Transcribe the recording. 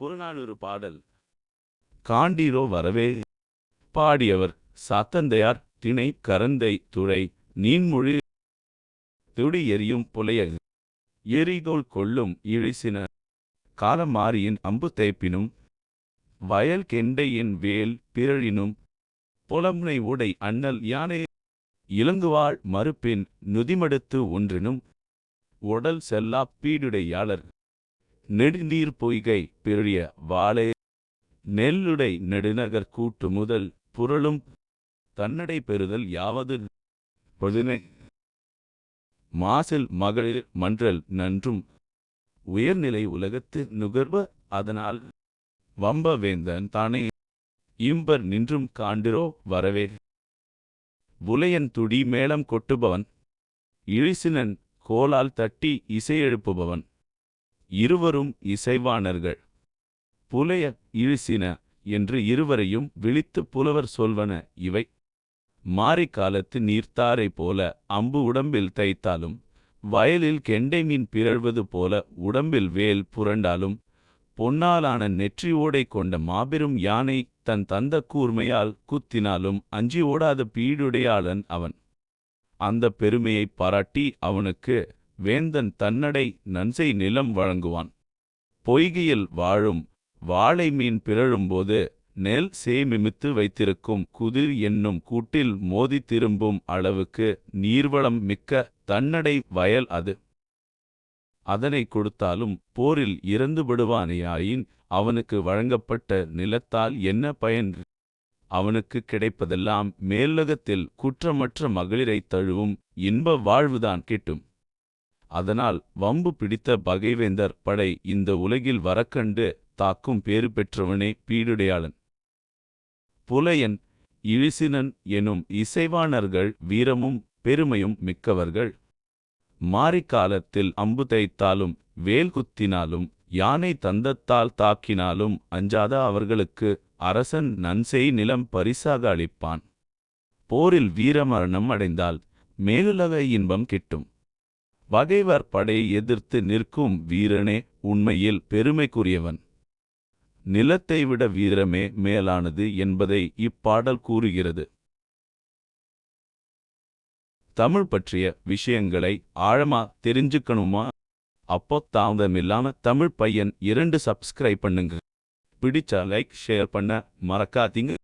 புறநானூறு பாடல். காண்டீரோ வரவே. பாடியவர் சாத்தந்தையார் திணை கரந்தை துறை நீன்மொழி துடி எரியும் புலைய எரிதோல் கொள்ளும் இழிசின. காலமாரியின் அம்பு தேய்ப்பினும். வயல் கெண்டையின் வேல் பிறழினும். புலம்னை உடை அண்ணல் யானை. இலங்குவாள் மறுப்பின் நுதிமடுத்து ஒன்றினும். உடல் செல்லாப் பீடுடையாளர். நெடுநீர் பொய்கை பெரிய வாளே. நெல்லுடை நெடுநகர் கூட்டு முதல் புரளும் தன்னடை பெறுதல் யாவது. பொதுனை. மாசில் மகளிர் மன்றல் நன்றும் உயர்நிலை உலகத்து நுகர்வ அதனால். வம்ப வேந்தன் தானே. இம்பர் நின்றும் காண்டிரோ வரவே. உலையன் துடி மேளம் கொட்டுபவன். இழிசினன் கோலால் தட்டி இசையெழுப்புபவன் இருவரும் இசைவாணர்கள். புலைய இழிசின என்று இருவரையும் விழித்து புலவர் சொல்வன இவை. மாரிக்காலத்து நீர்த்தாரை போல அம்பு உடம்பில் தைத்தாலும் வயலில் கெண்டை மீன் பிறழ்வது போல உடம்பில் வேல் புரண்டாலும் பொன்னாலான நெற்றி ஓடை கொண்ட மாபெரும் யானை தன் தந்த கூர்மையால் குத்தினாலும் அஞ்சி ஓடாத பீடுடையாளன் அவன். அந்த பெருமையைப் பாராட்டி அவனுக்கு வேந்தன் தன்னடை நன்சை நிலம் வழங்குவான். பொய்கையில் வாழும் வாழை மீன் பிறழும்போது நெல் சேமிமித்து வைத்திருக்கும் குதிர் என்னும் கூட்டில் மோதி திரும்பும் அளவுக்கு நீர்வளம் மிக்க தன்னடை வயல் அது. அதனை கொடுத்தாலும் போரில் இறந்து விடுவானேயாயின் அவனுக்கு வழங்கப்பட்ட நிலத்தால் என்ன பயன்? அவனுக்கு கிடைப்பதெல்லாம் மேல்லகத்தில் குற்றமற்ற மகளிரைத் தழுவும் இன்ப வாழ்வுதான் கிட்டும். அதனால் வம்பு பிடித்த பகைவேந்தர் படை இந்த உலகில் வரக்கண்டு தாக்கும் பேறு பெற்றவனே பீடுடையாளன். புலையன் இழிசினன் எனும் இசைவாணர்கள் வீரமும் பெருமையும் மிக்கவர்கள். மாரிக்காலத்தில் அம்பு தைத்தாலும் வேல் குத்தினாலும் யானை தந்தத்தால் தாக்கினாலும் அஞ்சாத அவர்களுக்கு அரசன் நன்செய் நிலம் பரிசாக அளிப்பான். போரில் வீரமரணம் அடைந்தால் மேலுலக இன்பம் கிட்டும். பகைவர் படையை எதிர்த்து நிற்கும் வீரனே உண்மையில் பெருமைக்குரியவன். நிலத்தை விட வீரமே மேலானது என்பதை இப்பாடல் கூறுகிறது. தமிழ் பற்றிய விஷயங்களை ஆழமா தெரிஞ்சுக்கணுமா? அப்போ தாமதமில்லாம தமிழ் பையன் இரண்டு சப்ஸ்கிரைப் பண்ணுங்க. பிடிச்சா லைக் ஷேர் பண்ண மறக்காதீங்க.